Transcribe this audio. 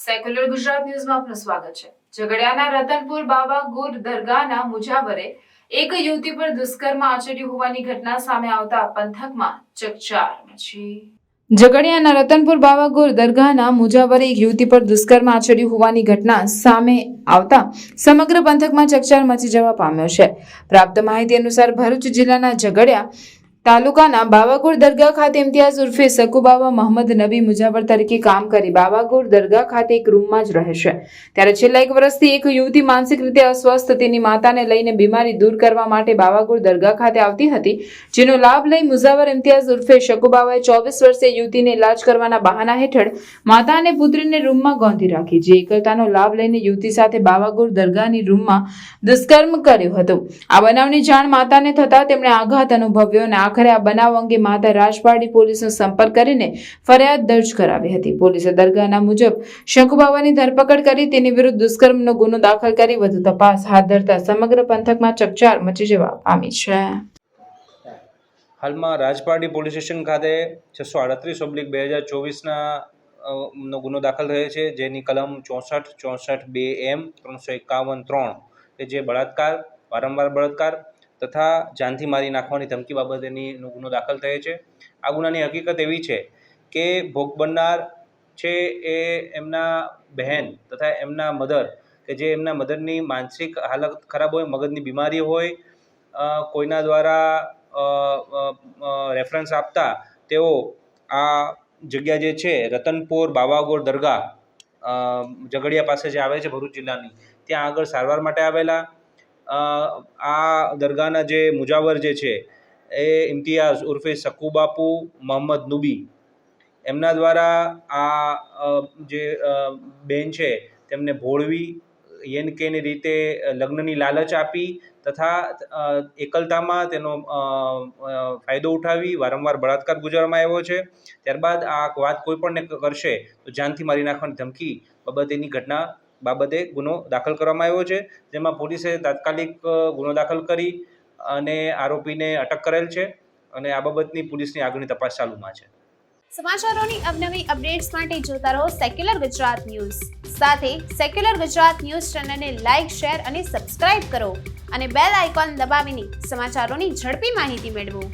Secular Gujarat ન્યૂઝમાં આપનું સ્વાગત છે. ઝઘડિયાના રતનપુર બાબા ગુર દરગાહના મુજાવરે એક યુવતી પર દુષ્કર્મ આચર્યું હોવાની ઘટના સામે આવતા પંથકમાં ચકચાર મચી. ઝઘડિયાના રતનપુર બાવાગોર દરગાહના મુજાવરે એક યુવતી પર દુષ્કર્મ આચર્યું હોવાની ઘટના સામે આવતા સમગ્ર પંથકમાં ચકચાર મચી જવા પામ્યો છે. પ્રાપ્ત માહિતી અનુસાર ભરૂચ જિલ્લાના ઝઘડિયા તાલુકાના બાવાગુર દરગાહ ખાતે ઇમ્તિયાઝ ઉર્ફે સકુબાવા મોહમ્મદ નબી મુજાવર તરીકે કામ કરી બાવાગુર દરગાહ ખાતે એક રૂમમાં જ રહે ત્યારે છેલ્લા એક વર્ષથી એક યુવતી માનસિક રીતે અસ્વસ્થ, તેની માતાને લઈને બીમારી દૂર કરવા માટે બાવાગુર દરગાહ ખાતે આવતી હતી, જેનો લાભ લઈ મુજાવર ઇમ્તિયાઝ ઉર્ફે શકુબાવાએ ચોવીસ વર્ષે યુવતીને ઇલાજ કરવાના બહાના હેઠળ માતા અને પુત્રીને રૂમમાં ગોંધી રાખી, જે એકલતાનો લાભ લઈને યુવતી સાથે બાવાગુર દરગાહની રૂમમાં દુષ્કર્મ કર્યો હતો. આ બનાવની જાણ માતાને થતાં તેમણે આઘાત અનુભવ્યો અને આખરે આ બનાવ અંગે માતા રાજપાડી પોલીસનો સંપર્ક કરીને ફરિયાદ દર્જ કરાવી હતી. પોલીસે દરગાહના મુજબ શંકુબાવાની ધરપકડ કરી તેની વિરુદ્ધ દુષ્કર્મનો ગુનો દાખલ કરી વધુ તપાસ હાથ ધરતા સમગ્ર પંથકમાં ચકચાર મચી જવા પામી છે. હાલમાં રાજપારડી પોલીસ સ્ટેશન ખાતે છસો આડત્રીસ ઓબ્લિક બે હજાર ચોવીસના નો ગુનો દાખલ થયો છે, જેની કલમ ચોસઠ ચોસઠ બે એમ, ત્રણસો એકાવન ત્રણ, કે જે બળાત્કાર, વારંવાર બળાત્કાર તથા જાનથી મારી નાખવાની ધમકી બાબતેની ગુનો દાખલ થયો છે. આ ગુનાની હકીકત એવી છે કે ભોગ બનનાર છે એ એમના બહેન તથા એમના મધર કે જે એમના મધરની માનસિક હાલત ખરાબ હોય, મગજની બીમારી હોય કોઈના દ્વારા રેફરન્સ આપતા તેઓ આ જગ્યા જે છે, રતનપુર બાવાગોર દરગાહ ઝઘડિયા પાસે જે આવે છે ભરૂચ જિલ્લાની, ત્યાં આગળ સારવાર માટે આવેલા આ દરગાહના જે મુજાવર જે છે, એ ઇમ્તિયાઝ ઉર્ફે સકુબાપુ મોહમ્મદ નુબી. એમના દ્વારા આ જે બેન છે, તેમને ભોળવી યેન કેની રીતે લગ્નની લાલચ આપી તથા એકલતામાં તેનો ફાયદો ઉઠાવી, વારંવાર બળાત્કાર ગુજારવામાં આવ્યો છે. ત્યારબાદ આ વાત કોઈ પણને કરશે, તો જાનથી મારી નાખવાની ધમકી બાબતેની ઘટના બાબતે ગુનો દાખલ કરવામાં આવ્યો છે, જેમાં પોલીસે તાત્કાલિક ગુનો દાખલ કરી અને આરોપીને અટક કરેલ છે અને આ બાબતની પોલીસની આગળની તપાસ ચાલુમાં છે. સમાચારોની અવનવી અપડેટ્સ માટે જોતા રહો સેક્યુલર ગુજરાત ન્યૂઝ સાથે સેક્યુલર ગુજરાત ન્યૂઝ ચેનલને લાઇક શેર અને સબસ્ક્રાઇબ કરો અને બેલ આઇકોન દબાવીને સમાચારોની ઝડપી માહિતી મેળવો.